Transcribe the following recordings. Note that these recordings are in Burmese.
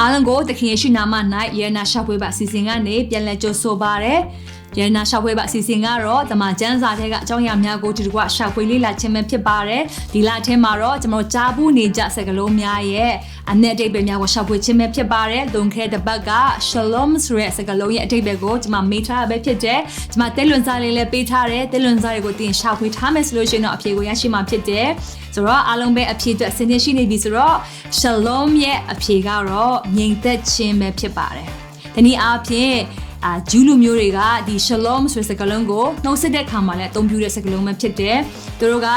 အားလုံးကိုသခင်ယေရှုနာမ၌ယေနာရှောက်ပွဲပါအစီအစဉ်ကနေပြန်လည်ကြိုဆိုပါရစေ။ယေနာရှောက်ပွဲပါအစီအစဉ်ကတော့တမန်ကျမ်းစာထဲကအကြောင်းအရာများကိုဒီတစ်ခွရှောက်ပွဲလေးလာခြင်းပဲဖြစ်ပါတယ်။ဒီလထဲမှာတော့ကျွန်တော်ကြားဘူးနေကြစကားလုံးများရဲ့အ내အတိတ်ပဲများကိုရှောက်ပွဲခြင်းပဲဖြစ်ပါတယ်။လွန်ခဲ့တဲ့ဘက်က Shalom ဆိုတဲ့စကားလုံးရဲ့အတိတ်ပဲကိုကျွန်မမေးထားပဲဖြစ်တယ်။ကျွန်မတဲလွန်စားလေးလည်းပေးထားတယ်။တဲလွန်စားတွေကိုတင်ရှောက်ပွဲထားမယ်ဆိုလို့ရှိရင်တော့အဖြေကိုရရှိမှာဖြစ်တယ်။ဆိုတော့အားလုံးပဲအဖြေအတွက်ဆင်သင်ရှိနေပြီဆိုတော့ Shalom ရဲ့အဖြေကတော့ငြိမ်သက်ခြင်းပဲဖြစ်ပါတယ်။ဒီနေ့အားဖြင့်အာဂျူးလူမျိုးတွေကဒီ shalom ဆိုတဲ့စကားလုံးကိုနှုတ်ဆက်တဲ့အခါမှာလည်းအသုံးပြုတဲ့စကားလုံးပဲဖြစ်တယ်။သူတို့က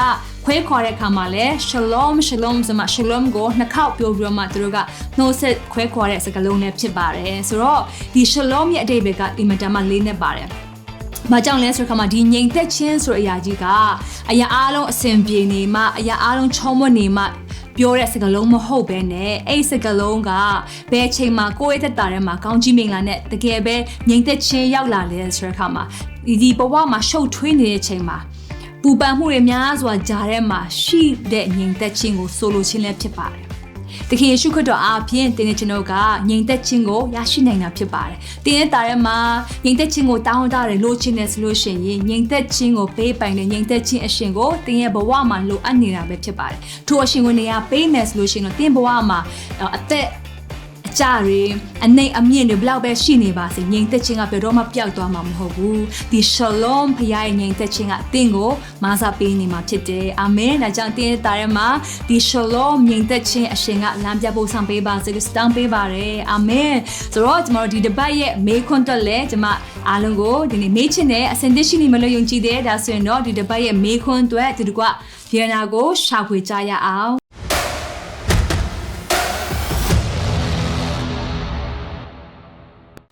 ခွဲခွာတဲ့အခါမှာလည်း shalom shalom ဆိုမှ shalom ကိုနှစ်ခေါက်ပြောပြီးတော့မှသူတို့ကနှုတ်ဆက်ခွဲခွာတဲ့စကားလုံးနဲ့ဖြစ်ပါတယ်။ဆိုတော့ဒီ shalom ရဲ့အတိတ်ဘက်ကအင်မတန်မှလေးနေပါတယ်။ဘာကြောင့်လဲဆိုတော့ခါမှာဒီငြိမ်သက်ခြင်းဆိုတဲ့အရာကြီးကအရာအားလုံးအဆင်ပြေနေမှအရာအားလုံးချောမွတ်နေမှ ပြောတဲ့စကားလုံးမဟုတ်ပဲနဲ့အဲ့စကားလုံးကဘယ်အချိန်မှာကိုယ့်ရဲ့သက်တာထဲမှာကောင်းကြီးမင်္ဂလာနဲ့တကယ်ပဲငြိမ်သက်ခြင်းရောက်လာလဲဆိုတဲ့အခါမှာဒီဒီဘဝမှာရှုပ်ထွေးနေတဲ့အချိန်မှာပူပန်မှုတွေများစွာကြားထဲမှာရှိတဲ့ငြိမ်သက်ခြင်းကိုဆိုလိုခြင်းလည်းဖြစ်ပါတယ် တခင်ယေရှုခရစ်တော်အားဖြင့်တင်းတဲ့ကျွန်တော်ကငြိမ်သက်ခြင်းကိုရရှိနိုင်တာဖြစ်ပါတယ်။တင်းရဲ့တာထဲမှာငြိမ်သက်ခြင်းကိုတောင်းတတယ်လို့ခြင်းနဲ့ဆိုလို့ရှိရင်ငြိမ်သက်ခြင်းကိုပေးပိုင်တဲ့ငြိမ်သက်ခြင်းအရှင်ကိုတင်းရဲ့ဘဝမှာလိုအပ်နေတာပဲဖြစ်ပါတယ်။ထိုအရှင်ကိုနေရာပေးမယ်ဆိုလို့ရှိရင်တော့တင်းဘဝမှာအသက်အ ကြတွေအနှိမ်အမြင့်တွေဘလောက်ပဲရှိနေပါစေငြိမ်သက်ခြင်းကဘယ်တော့မှပျောက်သွားမှာမဟုတ်ဘူးဒီ shalom ဖခင်ရဲ့ငြိမ်သက်ခြင်းကအသင်ကိုမဆာပေးနေမှာဖြစ်တယ်အာမင်ဒါကြောင့်တင်းရဲ့တာထဲမှာဒီ shalom ငြိမ်သက်ခြင်းအရှင်ကလမ်းပြဖို့ဆောင်ပေးပါစေလို့တောင်းပေးပါတယ်အာမင်ဆိုတော့ကျွန်တော်တို့ဒီတပတ်ရဲ့မေးခွန်းတက်လဲကျွန်မအားလုံးကိုဒီနေ့မေးချင်တဲ့အစင်သစ်ရှိနေမလို့ယုံကြည်တယ်ဒါဆိုရင်တော့ဒီတပတ်ရဲ့မေးခွန်းအတွက်ဒီတကွဗီယနာကိုရှာဖွေကြရအောင်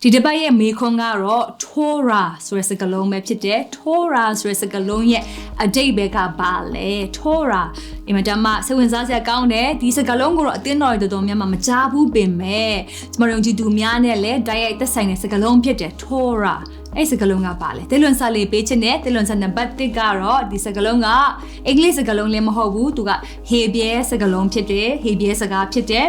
ဒီတစ်ပတ်ရဲ့မေခွန်းကတော့ Torah ဆိုတဲ့စကားလုံးပဲဖြစ်တယ် Torah ဆိုတဲ့စကားလုံးရဲ့အတိတ်ဘက်ကဘာလဲ Torah အင်မတန်မှစိတ်ဝင်စားစရာကောင်းတယ်ဒီစကားလုံးကိုတော့အသင်းတော်တွေတော်တော်များများမကြားဘူးပင်မဲ့ကျမတို့ကြည့်သူများနဲ့လည်းတိုက်ရိုက်သက်ဆိုင်တဲ့စကားလုံးဖြစ်တယ် Torah အဲ့စကားလုံးကပါလေတေလွန်စာလေးပေးခြင်းနဲ့တေလွန်စာနံပါတ်1ကတော့ဒီစကားလုံးကအင်္ဂလိပ်စကားလုံးလည်းမဟုတ်ဘူးသူကဟေဘရဲစကားလုံးဖြစ်တယ်ဟေဘရဲစကားဖြစ်တယ်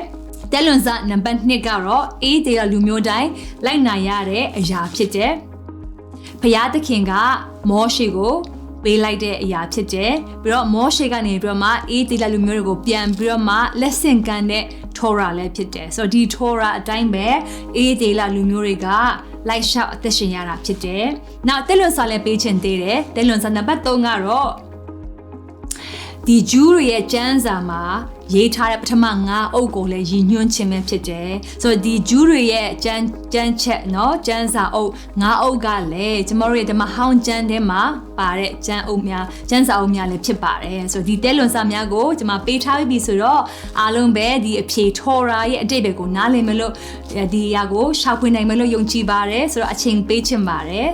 တဲလွန်စနံပါတ်2ကတော့အေးတေရလူမျိုးတိုင်းလိုက်နိုင်ရတဲ့အရာဖြစ်တဲ့ဘုရားသခင်ကမောရှေကိုပေးလိုက်တဲ့အရာဖြစ်တယ်ပြီးတော့မောရှေကနေပြီးတော့မှအေးတေရလူမျိုးတွေကိုပြန်ပြီးတော့မှလက်ဆင့်ကမ်းတဲ့ Torah လည်းဖြစ်တယ်ဆိုတော့ဒီ Torah အတိုင်းပဲအေးတေရလူမျိုးတွေကလိုက်လျှောက်အသက်ရှင်ရတာဖြစ်တယ်နောက်တဲလွန်စာလည်းပေးခြင်းသေးတယ်တဲလွန်စာနံပါတ်3ကတော့ဒီဂျူးတွေရဲ့ကျမ်းစာမှာ ရေးထားတဲ့ပထမ၅အုပ်ကိုလည်းရည်ညွှန်းခြင်းပဲဖြစ်တယ်ဆိုတော့ဒီဂျူးတွေရဲ့ကျမ်းကျမ်းချက်เนาะကျမ်းစာအုပ်၅အုပ်ကလည်းကျမတို့ရဲ့ဓမ္မဟောင်းကျမ်းထဲမှာပါတဲ့ကျမ်းအုပ်များကျမ်းစာအုပ်များလည်းဖြစ်ပါတယ်ဆိုတော့ဒီတဲလွန်စာများကိုကျွန်မပေးထားပြီဆိုတော့အားလုံးပဲဒီအဖြေထော်ရာရဲ့အတိတ်တွေကိုနားလည်မလို့ဒီအရာကိုရှာဖွေနိုင်မလို့ယုံကြည်ပါတယ်ဆိုတော့အချိန်ပေးချင်ပါတယ်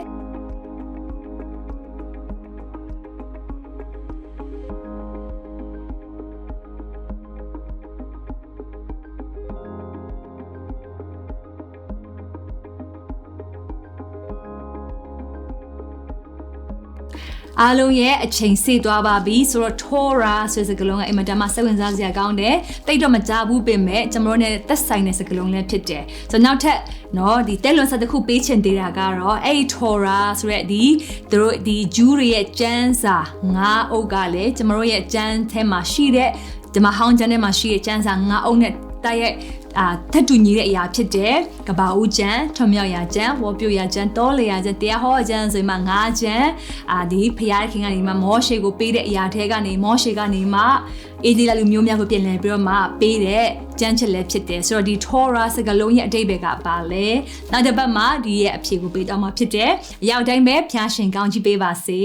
အားလုံးရဲ့အချိန်စေသွားပါပြီဆိုတော့ Torah ဆိုတဲ့စကားလုံးကအင်မတန်မှစိတ်ဝင်စားစရာကောင်းတယ်တိတ်တော့မကြဘူးပင်မဲ့ကျွန်တော်တို့ ਨੇ သက်ဆိုင်တဲ့စကားလုံးလည်းဖြစ်တယ်ဆိုတော့နောက်ထပ်နော်ဒီတဲလွန်ဆက်တစ်ခုပေးချင်သေးတာကတော့အဲ့ Torah ဆိုတဲ့ဒီသူတို့ဒီ Jew တွေရဲ့ကျမ်းစာငါးအုပ်ကလည်းကျွန်တော်တို့ရဲ့ကျမ်းထဲမှာရှိတဲ့ဒီမှာဟောင်းကျမ်းထဲမှာရှိတဲ့ကျမ်းစာငါးအုပ်နဲ့တိုက်ရိုက် အာထက်တူညီတဲ့အရာဖြစ်တဲ့ကဘာဦးကျန်ထွံမြောက်ရာကျန်ဝေါ်ပြိုရာကျန်တောလေရာကျန်တရားဟောကျန်ဆိုမှငါးကျန်အာဒီဖရာခင်ကနေမှမောရှေကိုပေးတဲ့အရာထဲကနေမောရှေကနေမှအေဒီလာလူမျိုးများကိုပြင်လည်ပြီးတော့မှပေးတဲ့ကျမ်းချက်လည်းဖြစ်တယ်ဆိုတော့ဒီ Torah စကားလုံးရဲ့အတိတ်ဘက်ကပါလဲနောက်တစ်ပတ်မှာဒီရဲ့အဖြေကိုပေးတော့မှာဖြစ်တယ်အရောက်တိုင်းပဲဖျားရှင်ကောင်းကြီးပေးပါစေ